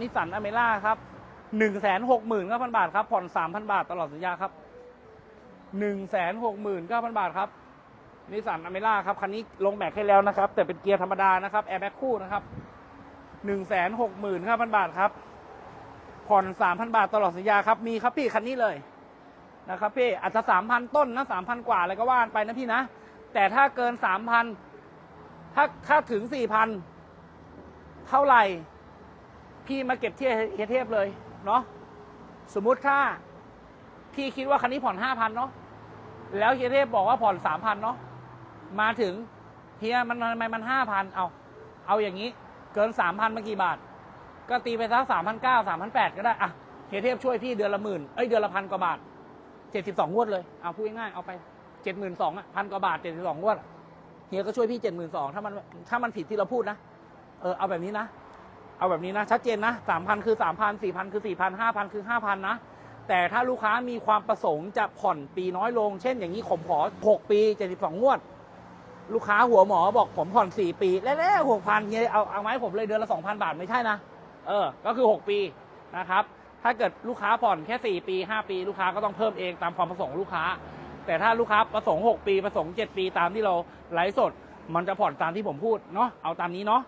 นิสสันอเมร่าครับหนึ่งแสนหกหมื่นเก้าพันบาทครับ ผ่อนสามพันบาทตลอดสัญญาครับหนึ่งแสนหกหมื่นเก้าพันบาทครับนิสสันอเมร่าครับ คันนี้ลงแม็กให้แล้วนะครับ แต่เป็นเกียร์ธรรมดานะครับแอร์แบ็คคู่นะครับหนึ่งแสนหกหมื่นเก้าพันบาทครับ ผ่อนสามพันบาทตลอดสัญญาครับ มีครับพี่คันนี้เลยนะครับพี่อาจจะสามพันต้นนะสามพันกว่าอะไรก็ว่าไปนะพี่นะ แต่ถ้าเกินสามพันถ้าถ้าถึงสี่พันเท่าไหร่ พี่มาเก็บที่เฮียเทพเลยเนาะสมมุติถ้าพี่คิดว่าคันนี้ผ่อนห้าพันเนาะแล้วเฮียเทพบอกว่าผ่อนสามพันเนาะมาถึงเฮียมันทำไมมันห้าพันเอาเอาอย่างนี้ เกินสามพันมากี่บาท ก็ตีไปสักสามพันเก้าสามพันแปดก็ได้อะเฮียเทพช่วยพี่เดือนละหมื่นเอ้ยเดือนละพันกว่าบาทเจ็ดสิบสองงวดเลยเอาพูดง่ายๆเอาไปเจ็ดหมื่นสองอะพันกว่าบาทเจ็ดสิบสองงวดเฮียก็ช่วยพี่เจ็ดหมื่นสองถ้ามันถ้ามันผิดที่เราพูดนะเออเอาแบบนี้นะ เอาแบบนี้นะ ชัดเจนนะสามพันคือสามพันสี่พันคือสี่พันห้าพันคือห้าพันนะ แต่ถ้าลูกค้ามีความประสงค์จะผ่อนปีน้อยลง เช่นอย่างนี้ผมขอหกปีเจ็ดสิบสองงวด ลูกค้าหัวหมอบอกผมผ่อนสี่ปี แล้วหกพันเฮียเอาเอาไหมาให้ผมเลยเดือนละสองพันบาทไม่ใช่นะ เออ ก็คือหกปีนะครับ ถ้าเกิดลูกค้าผ่อนแค่สี่ปีห้าปี ลูกค้าก็ต้องเพิ่มเองตามความประสงค์ลูกค้า แต่ถ้าลูกค้าประสงค์หกปีประสงค์เจ็ดปีตามที่เราไลฟ์สด มันจะผ่อนตามที่ผมพูดเนาะเอาตามนี้เนาะ